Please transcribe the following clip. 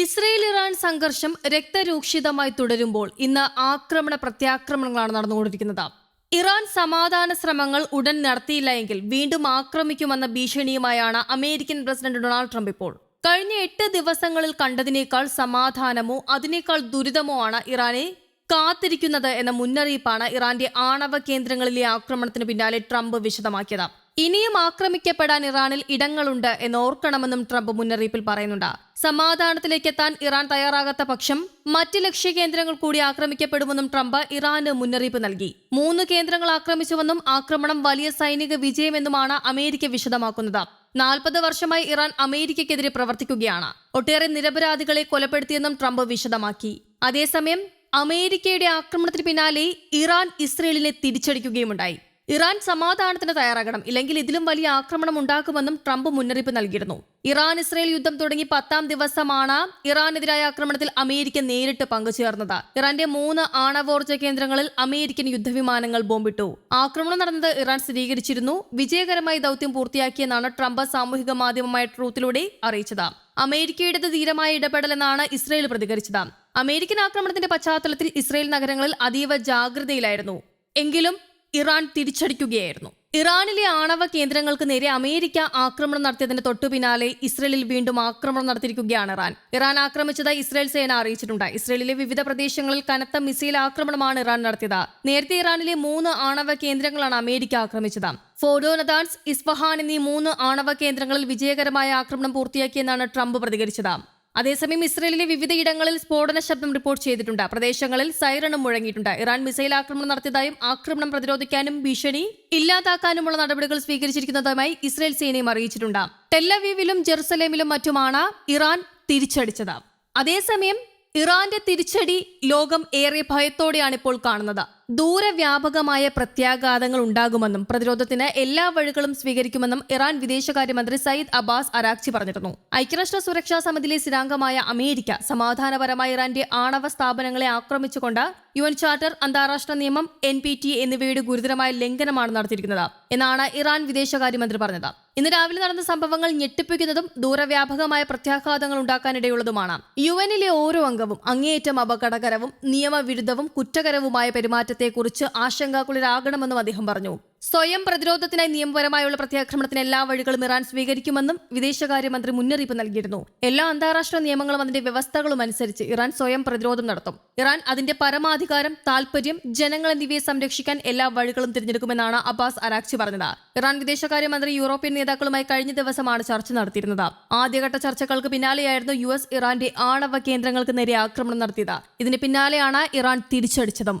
Israel Iran സംഘർഷം രക്തരൂക്ഷിതമായി തുടരുമ്പോൾ ഇന്ന് ആക്രമണ പ്രത്യാക്രമണങ്ങളാണ് നടന്നുകൊണ്ടിരിക്കുന്നത്. ഇറാൻ സമാധാന ശ്രമങ്ങൾ ഉടൻ നടത്തിയില്ല എങ്കിൽ വീണ്ടും ആക്രമിക്കുമെന്ന ഭീഷണിയുമായാണ് അമേരിക്കൻ പ്രസിഡന്റ് ഡൊണാൾഡ് ട്രംപ് ഇപ്പോൾ. കഴിഞ്ഞ എട്ട് ദിവസങ്ങളിൽ കണ്ടതിനേക്കാൾ സമാധാനമോ അതിനേക്കാൾ ദുരിതമോ ആണ് ഇറാനെ കാത്തിരിക്കുന്നത് എന്ന മുന്നറിയിപ്പാണ് ഇറാന്റെ ആണവ കേന്ദ്രങ്ങളിലെ ആക്രമണത്തിന് പിന്നാലെ ട്രംപ് വിശദമാക്കിയത്. ഇനിയും ആക്രമിക്കപ്പെടാൻ ഇറാനിൽ ഇടങ്ങളുണ്ട് എന്ന് ഓർക്കണമെന്നും ട്രംപ് മുന്നറിയിപ്പിൽ പറയുന്നുണ്ട്. സമാധാനത്തിലേക്ക് എത്താൻ ഇറാൻ തയ്യാറാകാത്ത പക്ഷം മറ്റ് ലക്ഷ്യ കേന്ദ്രങ്ങൾ കൂടി ആക്രമിക്കപ്പെടുമെന്നും ട്രംപ് ഇറാന് മുന്നറിയിപ്പ് നൽകി. മൂന്ന് കേന്ദ്രങ്ങൾ ആക്രമിച്ചുവെന്നും ആക്രമണം വലിയ സൈനിക വിജയമെന്നുമാണ് അമേരിക്ക വിശദമാക്കുന്നത്. നാൽപ്പത് വർഷമായി ഇറാൻ അമേരിക്കയ്ക്കെതിരെ പ്രവർത്തിക്കുകയാണ്. ഒട്ടേറെ നിരപരാധികളെ കൊലപ്പെടുത്തിയെന്നും ട്രംപ് വിശദമാക്കി. അതേസമയം അമേരിക്കയുടെ ആക്രമണത്തിന് പിന്നാലെ ഇറാൻ ഇസ്രയേലിനെ തിരിച്ചടിക്കുകയുമുണ്ടായി. ഇറാൻ സമാധാനത്തിന് തയ്യാറാകണം. ഇല്ലെങ്കിൽ ഇതിലും വലിയ ആക്രമണം ഉണ്ടാക്കുമെന്നും ട്രംപ് മുന്നറിയിപ്പ് നൽകിയിരുന്നു. ഇറാൻ ഇസ്രായേൽ യുദ്ധം തുടങ്ങി പത്താം ദിവസമാണ് ഇറാനെതിരായ ആക്രമണത്തിൽ അമേരിക്ക നേരിട്ട് പങ്കുചേർന്നത്. ഇറാന്റെ മൂന്ന് ആണവോർജ കേന്ദ്രങ്ങളിൽ അമേരിക്കൻ യുദ്ധവിമാനങ്ങൾ ബോംബിട്ടു. ആക്രമണം നടന്നത് ഇറാൻ സ്ഥിരീകരിച്ചിരുന്നു. വിജയകരമായി ദൗത്യം പൂർത്തിയാക്കിയെന്നാണ് ട്രംപ് സാമൂഹിക മാധ്യമമായ ട്രൂത്തിലൂടെ അറിയിച്ചത്. അമേരിക്കയുടേത് ധീരമായ ഇടപെടലെന്നാണ് ഇസ്രയേൽ പ്രതികരിച്ചത്. അമേരിക്കൻ ആക്രമണത്തിന്റെ പശ്ചാത്തലത്തിൽ ഇസ്രയേൽ നഗരങ്ങളിൽ അതീവ ജാഗ്രതയിലായിരുന്നു. എങ്കിലും ഇറാൻ തിരിച്ചടിക്കുകയായിരുന്നു. ഇറാനിലെ ആണവ കേന്ദ്രങ്ങൾക്ക് നേരെ അമേരിക്ക ആക്രമണം നടത്തിയതിന് തൊട്ടു പിന്നാലെ ഇസ്രയേലിൽ വീണ്ടും ആക്രമണം നടത്തിയിരിക്കുകയാണ് ഇറാൻ. ഇറാൻ ആക്രമിച്ചതായി ഇസ്രയേൽ സേന അറിയിച്ചിട്ടുണ്ട്. ഇസ്രയേലിലെ വിവിധ പ്രദേശങ്ങളിൽ കനത്ത മിസൈൽ ആക്രമണമാണ് ഇറാൻ നടത്തിയത്. നേരത്തെ ഇറാനിലെ മൂന്ന് ആണവ കേന്ദ്രങ്ങളാണ് അമേരിക്ക ആക്രമിച്ചത്. ഫോഡോ നദാൻസ് ഇസ്ഫഹാൻ എന്നീ മൂന്ന് ആണവ കേന്ദ്രങ്ങളിൽ വിജയകരമായ ആക്രമണം പൂർത്തിയാക്കിയെന്നാണ് ട്രംപ് പ്രതികരിച്ചത്. അതേസമയം ഇസ്രയേലിലെ വിവിധയിടങ്ങളിൽ സ്ഫോടന ശബ്ദം റിപ്പോർട്ട് ചെയ്തിട്ടുണ്ട്. പ്രദേശങ്ങളിൽ സൈറണും മുഴങ്ങിയിട്ടുണ്ട്. ഇറാൻ മിസൈൽ ആക്രമണം നടത്തിയതായും ആക്രമണം പ്രതിരോധിക്കാനും ഭീഷണി ഇല്ലാതാക്കാനുമുള്ള നടപടികൾ സ്വീകരിച്ചിരിക്കുന്നതായി ഇസ്രയേൽ സേനയും അറിയിച്ചിട്ടുണ്ട്. ടെല്ലവീവിലും ജെറുസലേമിലും മറ്റുമാണ് ഇറാൻ തിരിച്ചടിച്ചത്. അതേസമയം ഇറാന്റെ തിരിച്ചടി ലോകം ഏറെ ഭയത്തോടെയാണ് ഇപ്പോൾ കാണുന്നത്. ദൂരവ്യാപകമായ പ്രത്യാഘാതങ്ങൾ ഉണ്ടാകുമെന്നും പ്രതിരോധത്തിന് എല്ലാ വഴികളും സ്വീകരിക്കുമെന്നും ഇറാൻ വിദേശകാര്യമന്ത്രി സയ്യിദ് അബ്ബാസ് അരാക്ചി പറഞ്ഞിരുന്നു. ഐക്യരാഷ്ട്ര സുരക്ഷാ സമിതിയിലെ സ്ഥിരാംഗമായ അമേരിക്ക സമാധാനപരമായ ഇറാന്റെ ആണവ സ്ഥാപനങ്ങളെ ആക്രമിച്ചുകൊണ്ട് യു എൻ ചാർട്ടർ അന്താരാഷ്ട്ര നിയമം എൻ പി ടി എന്നിവയുടെ ഗുരുതരമായ ലംഘനമാണ് നടത്തിയിരിക്കുന്നത് എന്നാണ് ഇറാൻ വിദേശകാര്യമന്ത്രി പറഞ്ഞത്. ഇന്ന് രാവിലെ നടന്ന സംഭവങ്ങൾ ഞെട്ടിപ്പിക്കുന്നതും ദൂരവ്യാപകമായ പ്രത്യാഘാതങ്ങൾ ഉണ്ടാക്കാനിടയുള്ളതുമാണ്. യു എനിലെ ഓരോ അംഗവും അങ്ങേയറ്റം അപകടകരവും നിയമവിരുദ്ധവും കുറ്റകരവുമായ പെരുമാറ്റത്തെക്കുറിച്ച് ആശങ്കാകുലരാകണമെന്നും അദ്ദേഹം പറഞ്ഞു. സ്വയം പ്രതിരോധത്തിനായി നിയമപരമായുള്ള പ്രത്യാക്രമണത്തിന് എല്ലാ വഴികളും ഇറാൻ സ്വീകരിക്കുമെന്നും വിദേശകാര്യമന്ത്രി മുന്നറിയിപ്പ് നൽകിയിരുന്നു. എല്ലാ അന്താരാഷ്ട്ര നിയമങ്ങളും അതിന്റെ വ്യവസ്ഥകളും അനുസരിച്ച് ഇറാൻ സ്വയം പ്രതിരോധം നടത്തും. ഇറാൻ അതിന്റെ പരമാധികാരം താൽപര്യം ജനങ്ങൾ എന്നിവയെ സംരക്ഷിക്കാൻ എല്ലാ വഴികളും തിരഞ്ഞെടുക്കുമെന്നാണ് അബ്ബാസ് അരാക്ചി പറഞ്ഞത്. ഇറാൻ വിദേശകാര്യമന്ത്രി യൂറോപ്യൻ നേതാക്കളുമായി കഴിഞ്ഞ ദിവസമാണ് ചർച്ച നടത്തിയിരുന്നത്. ആദ്യഘട്ട ചർച്ചകൾക്ക് പിന്നാലെയായിരുന്നു യു എസ് ഇറാന്റെ ആണവ കേന്ദ്രങ്ങൾക്ക് നേരെ ആക്രമണം നടത്തിയത്. ഇതിന് പിന്നാലെയാണ് ഇറാൻ തിരിച്ചടിച്ചതും.